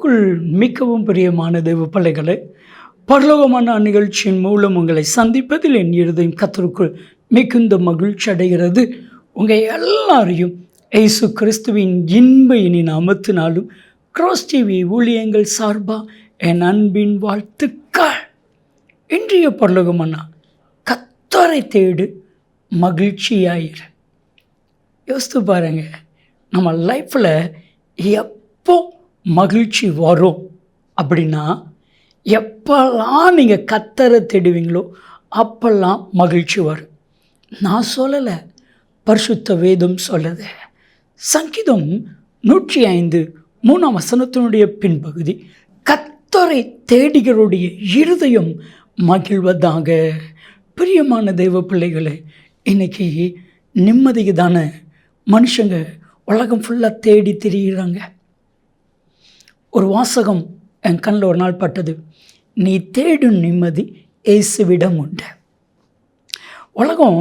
கிறிஸ்துக்குள் மிகவும் பிரியமான தெய்வ பிள்ளைகளை பரலோகமான நிகழ்ச்சியின் மூலம் உங்களை சந்திப்பதில் என் இருதயம் கத்தருக்குள் மிகுந்த மகிழ்ச்சி அடைகிறது. உங்கள் எல்லாரையும் இயேசு கிறிஸ்துவின் இன்ப இனி நாமத்தினாலும் கிராஸ் டிவி ஊழியங்கள் சார்பாக என் அன்பின் வாழ்த்துக்கள். இன்றைய பரலோகமன்னா கத்தரை தேடு மகிழ்ச்சியாயிரு. யோசித்து பாருங்கள் நம்ம லைஃப்பில் எப்போ மகிழ்ச்சி வரும் அப்படின்னா எப்போல்லாம் நீங்கள் கத்தரை தேடுவீங்களோ அப்போல்லாம் மகிழ்ச்சி வரும். நான் சொல்லலை பரிசுத்த வேதம் சொல்லுது. சங்கீதம் நூற்றி ஐந்து மூணாம் வசனத்தினுடைய பின்பகுதி கத்தரை தேடிகளுடைய இருதயம் மகிழ்வதாக. பிரியமான தெய்வ பிள்ளைகளை இன்றைக்கி நிம்மதிக்கு தானே மனுஷங்க உலகம் ஃபுல்லாக தேடி திரியிறாங்க. ஒரு வாசகம் என் கண்ணில் ஒரு நாள் பட்டது. நீ தேடும் நிம்மதி இயேசுவிடம் உண்டு. உலகம்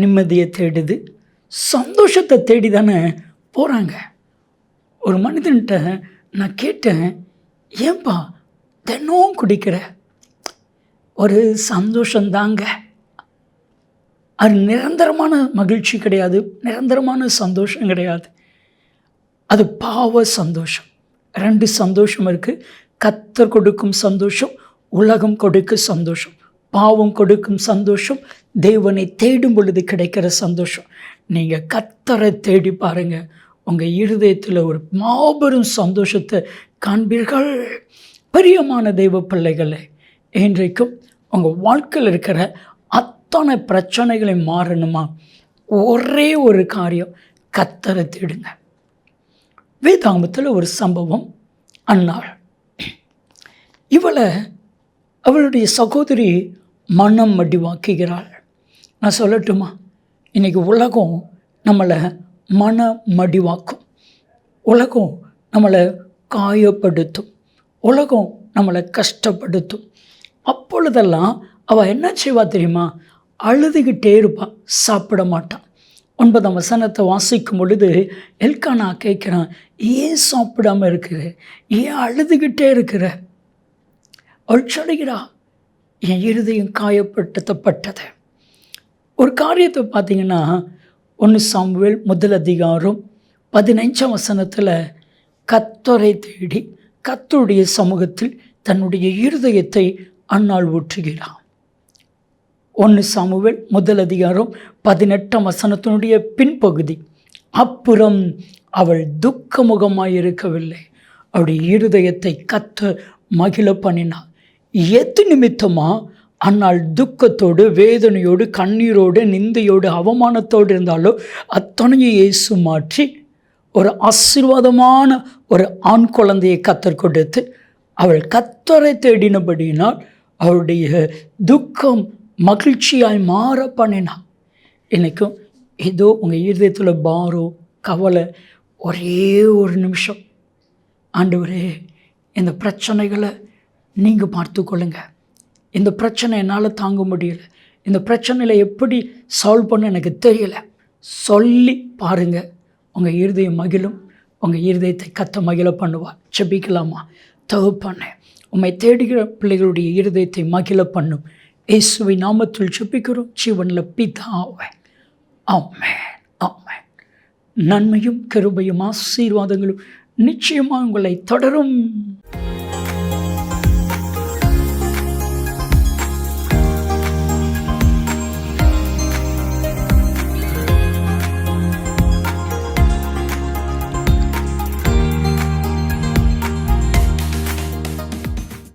நிம்மதியை தேடுது சந்தோஷத்தை தேடி தானே போகிறாங்க ஒரு மனிதன்கிட்ட நான் கேட்டேன் ஏன்பா தினமும் குடிக்கிற? ஒரு சந்தோஷந்தாங்க அது நிரந்தரமான மகிழ்ச்சி கிடையாது நிரந்தரமான சந்தோஷம் கிடையாது. அது பாவ சந்தோஷம். ரெண்டு சந்தோஷம் இருக்குது கத்தர் கொடுக்கும் சந்தோஷம் உலகம் கொடுக்கும் சந்தோஷம் பாவம் கொடுக்கும் சந்தோஷம் தேவனை தேடும் பொழுது கிடைக்கிற சந்தோஷம். நீங்கள் கத்தரை தேடி பாருங்கள் உங்கள் இருதயத்தில் ஒரு மாபெரும் சந்தோஷத்தை காண்பீர்கள். பிரியமான தெய்வ பிள்ளைகளே இன்றைக்கும் உங்கள் வாழ்க்கையில் இருக்கிற அத்தனை பிரச்சனைகளை மாறணுமா? ஒரே ஒரு காரியம் கத்தரை தேடுங்க. வேதாங்கத்தில் ஒரு சம்பவம் அன்னாள். இவளை அவளுடைய சகோதரி மனம் மடிவாக்குகிறாள். நான் சொல்லட்டுமா? இன்றைக்கி உலகம் நம்மளை மன மடிவாக்கும். உலகம் நம்மளை காயப்படுத்தும். உலகம் நம்மளை கஷ்டப்படுத்தும். அப்பொழுதெல்லாம் அவள் என்ன செய்வா தெரியுமா? அழுதுகிட்டே இருப்பாள் சாப்பிட மாட்டான் ஒன்பதாம் வசனத்தை வாசிக்கும் பொழுது எல்கானா கேட்குறான் ஏன் சாப்பிடாம இருக்கிற? ஏன் அழுதுகிட்டே இருக்கிற? அழிச்சடைகிறா சொல்லுகிறா என் இருதயம் காயப்படுத்தப்பட்டது. ஒரு காரியத்தை பார்த்தீங்கன்னா ஒன்று சாமுவேல் முதல் அதிகாரம் பதினைஞ்சாம் வசனத்தில் கத்தரை தேடி கத்தருடைய சமூகத்தில் தன்னுடைய இருதயத்தை அன்னால் ஊற்றுகிறான். ஒன்று சாமுவேல் முதல் அதிகாரம் பதினெட்டாம் வசனத்தினுடைய பின்பகுதி. அப்புறம் அவள் துக்கமுகமாய் இருக்கவில்லை அவருடைய இருதயத்தை கத்த மகிழ பண்ணினாள் எது நிமித்தமாக அந்நாள் துக்கத்தோடு வேதனையோடு கண்ணீரோடு நிந்தையோடு அவமானத்தோடு இருந்தாலோ அத்தனையை இயேசு மாற்றி ஒரு ஆசீர்வாதமான ஒரு ஆண் குழந்தையை கத்தர் கொடுத்து அவள் கத்தரை தேடினபடியினால் அவளுடைய துக்கம் மகிழ்ச்சியாய் மாற பண்ணினான் இன்றைக்கும் ஏதோ உங்கள் இருதயத்தில் பாரம் கவலை ஒரே ஒரு நிமிஷம். ஆண்டவரே இந்த பிரச்சனைகளை நீங்கள் பார்த்து கொள்ளுங்கள் இந்த பிரச்சனை என்னால் தாங்க முடியல. இந்த பிரச்சனையில் எப்படி சால்வ் பண்ண எனக்கு தெரியலை. சொல்லி பாருங்கள் உங்கள் இருதயம் மகிழும். உங்கள் இருதயத்தை கத்த மகிழ பண்ணுவா செபிக்கலாமா தகுப்பானே உம்மை தேடுகிற பிள்ளைகளுடைய இருதயத்தை மகிழ பண்ணும். இயேசுவை நாமத்தில் செபிக்கிறோம் ஜீவனில் பிதாவை ஆமென் ஆமென். நன்மையும் கருபையும் ஆசீர்வாதங்களும் நிச்சயமாக உங்களை தொடரும்.